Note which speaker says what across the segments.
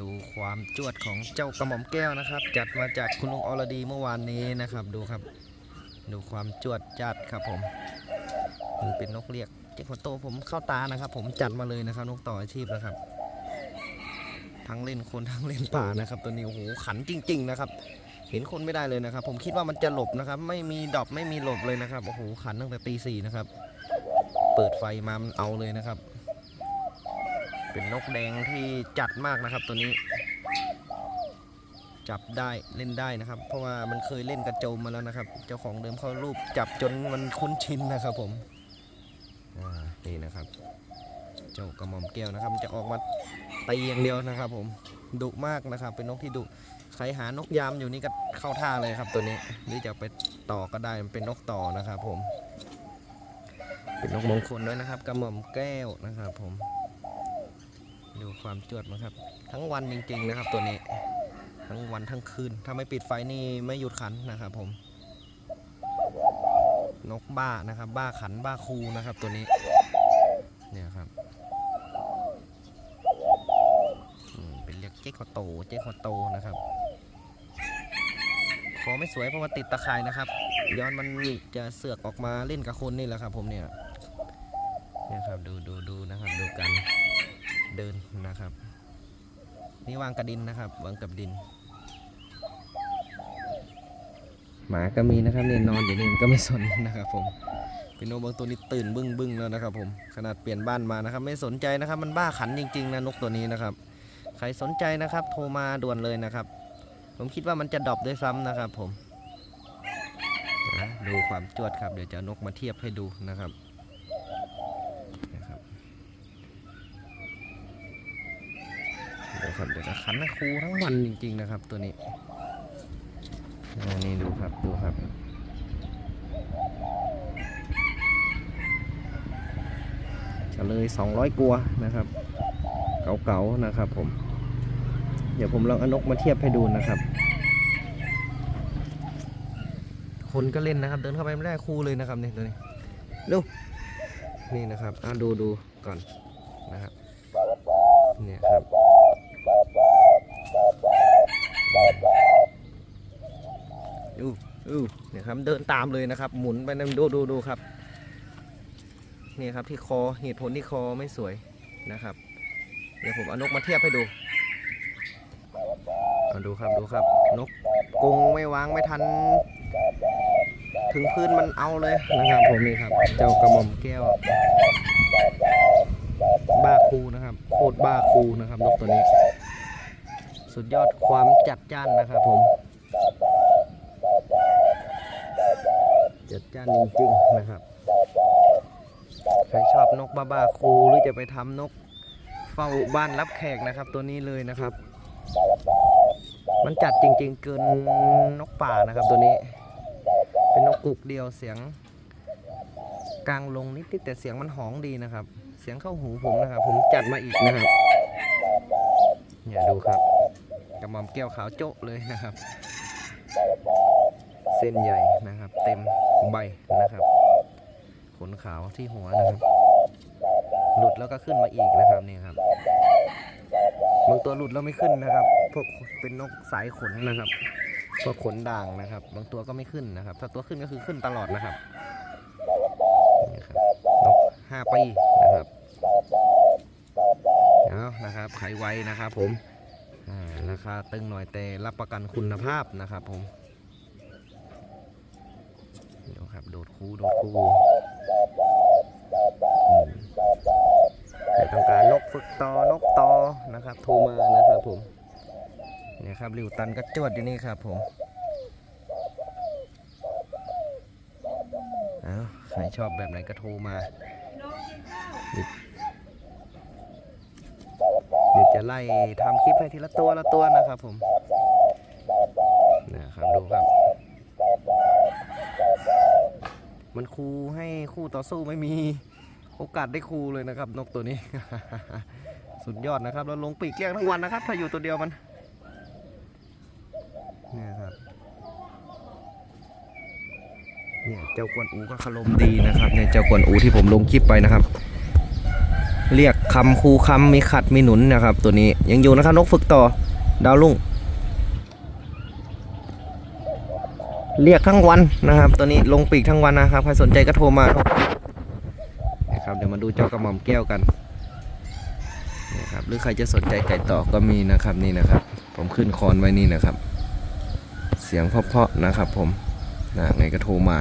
Speaker 1: ดูความจวดของเจ้ากระหม่อมแก้วนะครับ จัดมาจากคุณลุงอรดีเมื่อวานนี้นะครับ ดูครับ ดูความจวดจัดครับผมมันเป็นนกเรียกเจ้าคนโตผมเข้าตานะครับ ผมจัดมาเลยนะครับ นกต่ออาชีพนะครับ ทั้งเล่นคนทั้งเล่นป่านะครับ ตัวนี้โอ้โหขันจริง ๆ นะครับ เห็นคนไม่ได้เลยนะครับ ผมคิดว่ามันจะหลบนะครับ ไม่มีดอปไม่มีหลบเลยนะครับโอ้โหขันตั้งแต่ตีสี่นะครับ เปิดไฟมามันเอาเลยนะครับ เป็นนกแดงที่จัดมากนะครับตัวนี้ จับได้เล่นได้นะครับ เพราะว่ามันเคยเล่นกระโจมมาแล้วนะครับ เจ้าของเดิมเขารูปจับจนมันคุ้นชินนะครับผมอ่านี่นะครับ เจ้ากระหม่อมแก้วนะครับจะออกมาตีอย่างเดียวนะครับ ผมดุมากนะครับ เป็นนกที่ดุใครหานกยามอยู่นี่ก็เข้าท่าเลยครับตัวนี้หรือจะไปต่อก็ได้มันเป็นนกต่อนะครับ ผม เป็นนกมงคลด้วยนะครับกระหม่อมแก้วนะครับ ผม ดูความจวดมั้งครับ ทั้งวันจริงๆนะครับตัวนี้ ทั้งวันทั้งคืน ถ้าไม่ปิดไฟนี่ไม่หยุดขันนะครับผม นกบ้านะครับ บ้าขันบ้าคูนะครับตัวนี้ เนี่ยครับเป็นเรียกเจ๊คอโตเจ๊คอโตนะครับขอไม่สวยเพราะว่าติดตะข่ายนะครับย้อนมันจะเสือกออกมาเล่นกับคนนี่แหละครับ ผมเนี่ยเนี่ยครับดูดูดูนะครับดูกัน เดินนะครับ นี่วางกระดินนะครับ วางกับดิน หมาก็มีนะครับเนี่ยนอนอยู่นี่มันก็ไม่สนนะครับผมเป็นนกบางตัวนี้ตื่นบึ้งบึ้งแล้วนะครับ ผมขนาดเปลี่ยนบ้านมานะครับ ไม่สนใจนะครับ มันบ้าขันจริงๆนะนกตัวนี้นะครับ ใครสนใจนะครับ โทรมาด่วนเลยนะครับ ผมคิดว่ามันจะดรอปด้วยซ้ำนะครับ ผมดูความจวดครับ เดี๋ยวจะนกมาเทียบให้ดูนะครับเดี๋ยว ครับเดี๋ยวจะขันให้ครูทั้งวันจริงๆนะครับ ตัวนี้นี่ดูครับดูครับจะเลย 200 กัวนะครับ เก่าๆนะครับผม เดี๋ยวผมลองอนกมาเทียบให้ดูนะครับ คนก็เล่นนะครับ เดินเข้าไปไม่ได้คู่เลยนะครับนี่ตัวนี้ดูนี่นะครับอะดูดูก่อนนะครับเนี่ยครับ ดูดูเนี่ยครับเดินตามเลยนะครับ หมุนไปนะดูดูดูครับนี่ครับที่คอเหตุผลที่คอไม่สวยนะครับ เดี๋ยวผมเอานกมาเทียบให้ดูเอาดูครับดูครับ นกกรงไม่วางไม่ทัน ถึงพื้นมันเอาเลยนะครับผมนี่ครับ เจ้ากระหม่อมแก้ว บ้าคูนะครับโคตรบ้าคูนะครับนกตัวนี้ สุดยอดความจัดจ้านนะครับผม จัดจ้านจริงๆนะครับ ใครชอบนกบ้าบ้าคูหรือจะไปทำนกเฝ้าบ้านรับแขกนะครับ ตัวนี้เลยนะครับ มันจัดจริง ๆ เกินนกป่านะครับตัวนี้ เป็นนกกุกเดียวเสียงกลางลงนิดๆแต่เสียงมันหองดีนะครับ เสียงเข้าหูผมนะครับ ผมจัดมาอีกนะครับ อย่าดูครับ ระหม่อมแก้วขาวโจ๊ะเลยนะครับ เส้นใหญ่นะครับ เต็มใบนะครับ ขนขาวที่หัวนะครับ หลุดแล้วก็ขึ้นมาอีกนะครับนี่ครับบางตัวหลุดแล้วไม่ขึ้นนะครับ พวกเป็นนกสายขนนะครับ พวกขนด่างนะครับ บางตัวก็ไม่ขึ้นนะครับ ถ้าตัวขึ้นก็คือขึ้นตลอดนะครับนี่ครับนกห้าปีนะครับเอานะครับขายไวนะครับผม ราคาตึงหน่อยแต่รับประกันคุณภาพนะครับผมเดี๋ยวครับ โดดคู่โดดคูอืมใครต้องการนกฝึกตอนกตอนะครับโทรมานะครับผมเนี่ยครับริวตันก็จวดอยู่นี่ครับผมเอาใครชอบแบบไหนก็โทรมา จะไล่ทำคลิปให้ทีละตัวละตัวนะครับผมนะครับดูครับ มันคูให้คู่ต่อสู้ไม่มีโอกาสได้ครูเลยนะครับ นกตัวนี้ สุดยอดนะครับแล้วลงปีกเรียกทั้งวันนะครับ ถ้าอยู่ตัวเดียวมันเนี่ยครับเนี่ยเจ้ากวนอูก็คารมดีนะครับเนี่ยเจ้ากวนอูที่ผมลงคลิปไปนะครับ เรียกคำคูคำมีขัดมีหนุนนะครับ ตัวนี้ยังอยู่นะครับนกฝึกต่อดาวลุ่งเรียกทั้งวันนะครับ ตัวนี้ลงปีกทั้งวันนะครับใครสนใจก็โทรมาครับนะครับเดี๋ยวมาดูเจ้ากระหม่อมแก้วกันนะครับหรือใครจะสนใจไก่ต่อก็มีนะครับนี่นะครับ ผมขึ้นคอนไว้นี่นะครับ เสียงเพาะๆนะครับ ผมนะไงก็โทรมา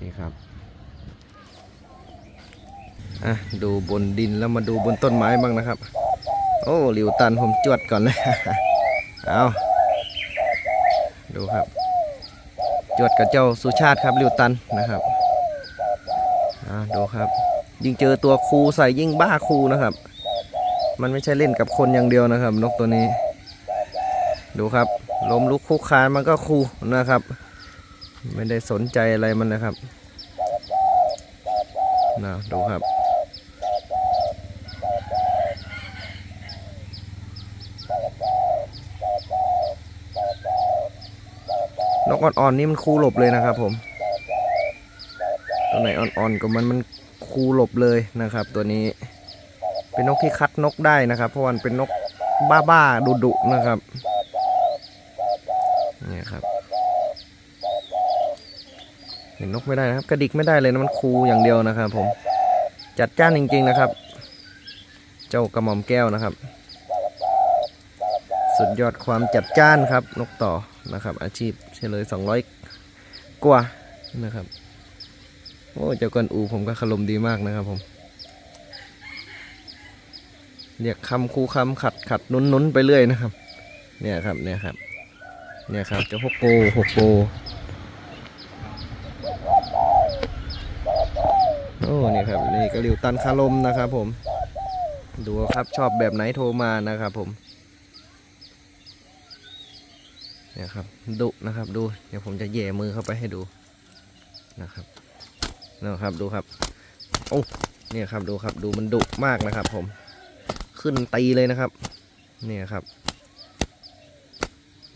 Speaker 1: นี่ครับ อะดูบนดินแล้วมาดูบนต้นไม้บ้างนะครับ โอ้หลิวตันผมจวดก่อนเลยเอาดูครับ จวดกับเจ้าสุชาติครับหลิวตันนะครับอ่าดูครับ ยิ่งเจอตัวครูใส่ยิ่งบ้าครูนะครับ มันไม่ใช่เล่นกับคนอย่างเดียวนะครับ นกตัวนี้ ดูครับล้มลุกคุกคานมันก็ครูนะครับ ไม่ได้สนใจอะไรมันนะครับนะดูครับ อ่อนๆนี่มันคูหลบเลยนะครับ ผมตัวไหนอ่อนๆก็มันมันคูหลบเลยนะครับ ตัวนี้ เป็นนกที่คัดนกได้นะครับ เพราะมันเป็นนกบ้าๆดุๆนะครับเนี่ยครับเห็นนกไม่ได้นะครับ กระดิกไม่ได้เลยนะมันคูอย่างเดียวนะครับ ผมจัดจ้านจริง ๆนะครับ เจ้ากระหม่อมแก้วนะครับ สุดยอดความจัดจ้านครับ นกต่อนะครับ อาชีพ เฉลย200กว่านะครับ โอ้เจ้ากวนอูผมก็คารมดีมากนะครับผม เรียกคำคูคำขัดขัดนุนนุนไปเรื่อยนะครับ เนี่ยครับเนี่ยครับ เนี่ยครับเจ้าฮกโกฮกโกโอ้เนี่ยครับนี่กระลิวตันคารมนะครับผม ดูครับชอบแบบไหนโทรมานะครับผม เนี่ยครับดุนะครับดูเดี๋ยวผมจะแย่มือเข้าไปให้ดูนะครับนะครับดูครับโอ้เนี่ยครับดูครับดูมันดุมากนะครับ ผมขึ้นตีเลยนะครับ เนี่ยครับ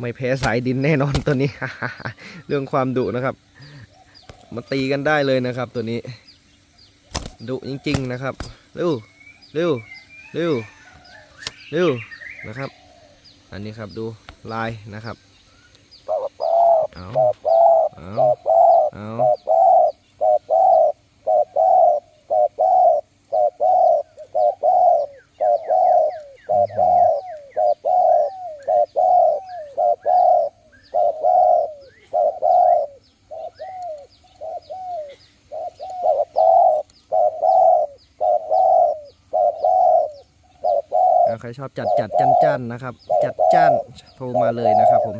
Speaker 1: ไม่แพ้สายดินแน่นอนตัวนี้ เรื่องความดุนะครับมาตีกันได้เลยนะครับ ตัวนี้ดุจริง ๆนะครับเร็วเร็วเร็วเร็วนะครับ อันนี้ครับดูลายนะครับ เอาเอาเอาใครชอบจัดจัดจันจันๆนะครับ จัดจ้านโทรมาเลยนะครับผม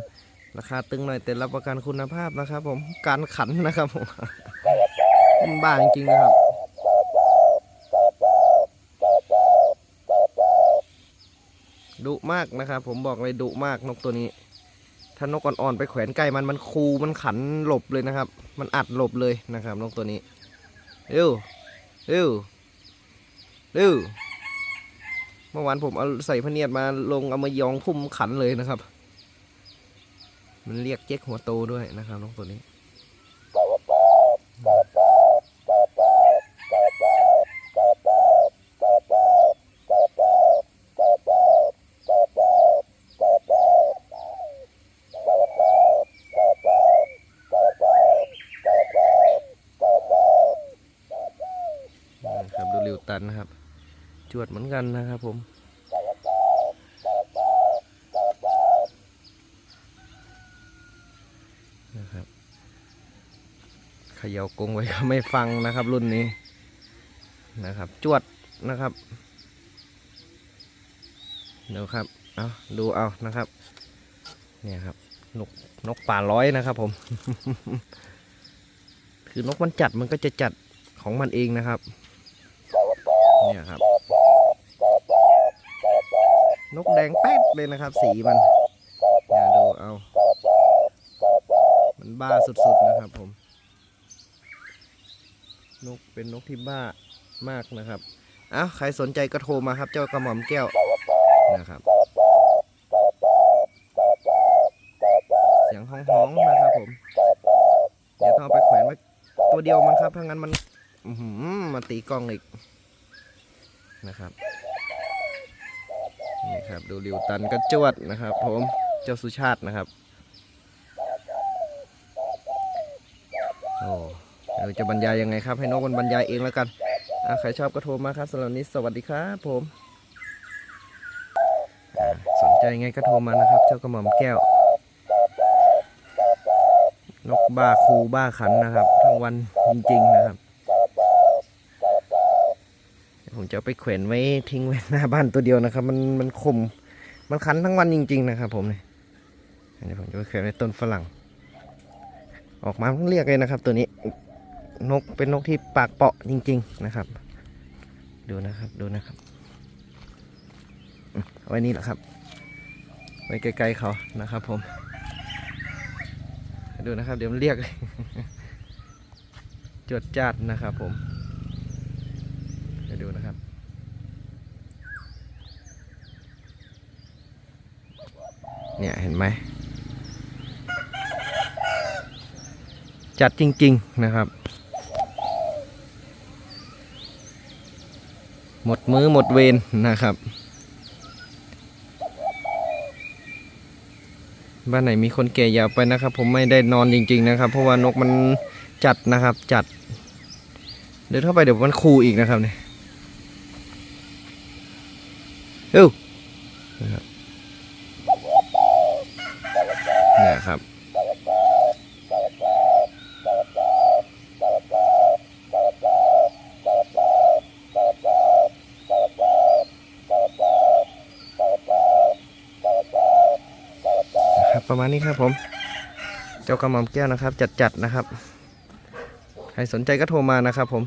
Speaker 1: ราคาตึงหน่อยแต่รับประกันคุณภาพนะครับ ผมการขันนะครับผมบ้าจริงนะครับดุมากนะครับ ผมบอกเลยดุมากนกตัวนี้ ถ้านกอ่อนๆไปแขวนใกล้มันมันคูมันขันหลบเลยนะครับ มันอัดหลบเลยนะครับ นกตัวนี้เร็วเร็วเร็วเมื่อวานผมเอาใส่พเนียดมาลงเอามายองพุ่มขันเลยนะครับ มันเรียกเจ๊กหัวโตด้วยนะครับนกตัวนี้นะครับดูริวตันนะครับ จวดเหมือนกันนะครับผม นะครับเข ย่ากงไว้ก็ไม่ฟังนะครับรุ่นนี้นะครับ จวดนะครับเดี๋ยวครับเอาดูเอานะครับ เนี่ยครับนกนกป่าร้อยนะครับผม คือนกมันจัดมันก็จะจัดของมันเองนะครับเนี่ยครับ นกแดงแป๊ดเลยนะครับ สีมันอย่าดูเอา มันบ้าสุดๆนะครับผม นกเป็นนกที่บ้ามากนะครับอ้าวใครสนใจก็โทรมาครับ เจ้ากระหม่อมแก้วนะครับเสียงห้องๆนะครับผมเดี๋ยวต้องเอาไปแขวนไว้ตัวเดียวมันครับถ้างั้นมันอือหือมาตีกล้องอีกนะครับนี่ครับดูริวตันก็จวดนะครับ ผมเจ้าสุชาตินะครับ โอ้ เราจะบรรยายยังไงครับ ให้นกมันบรรยายเองแล้วกันใครชอบก็โทรมาครับสำหรับนี้สวัสดีครับผม สนใจไงก็โทรมานะครับ เจ้ากระหม่อมแก้ว นกบ้าคูบ้าขันนะครับ ทั้งวันจริงๆนะครับ ผมจะไปแขวนไว้ทิ้งไว้หน้าบ้านตัวเดียวนะครับ มันมันคมมันคันทั้งวันจริง ๆ นะครับ ผมเนี่ยอันนี้ผมจะไปแขวนไว้ต้นฝรั่ง ออกมาต้องเรียกเลยนะครับ ตัวนี้ นกเป็นนกที่ปากเปาะจริง ๆนะครับ ดูนะครับดูนะครับเอาไว้นี่แหละครับ ไว้ไกลๆเขานะครับ ผม ดูนะครับ เดี๋ยวมันเรียกจดจัดนะครับ ผมดูนะครับเนี่ยเห็นไหมจัดจริง ๆ นะครับ หมดมือหมดเวรนะครับ บ้านไหนมีคนแก่ยาวไปนะครับ ผมไม่ได้นอนจริง ๆ นะครับ เพราะว่านกมันจัดนะครับ จัด เดี๋ยวเข้าไปเดี๋ยวมันคูอีกนะครับเนี่ยเอ้านะครับเนี่ยครับ ครับ ประมาณนี้ครับผม เจ้ากระหม่อมแก้วนะครับ จัดๆนะครับ ใครสนใจก็โทรมานะครับผม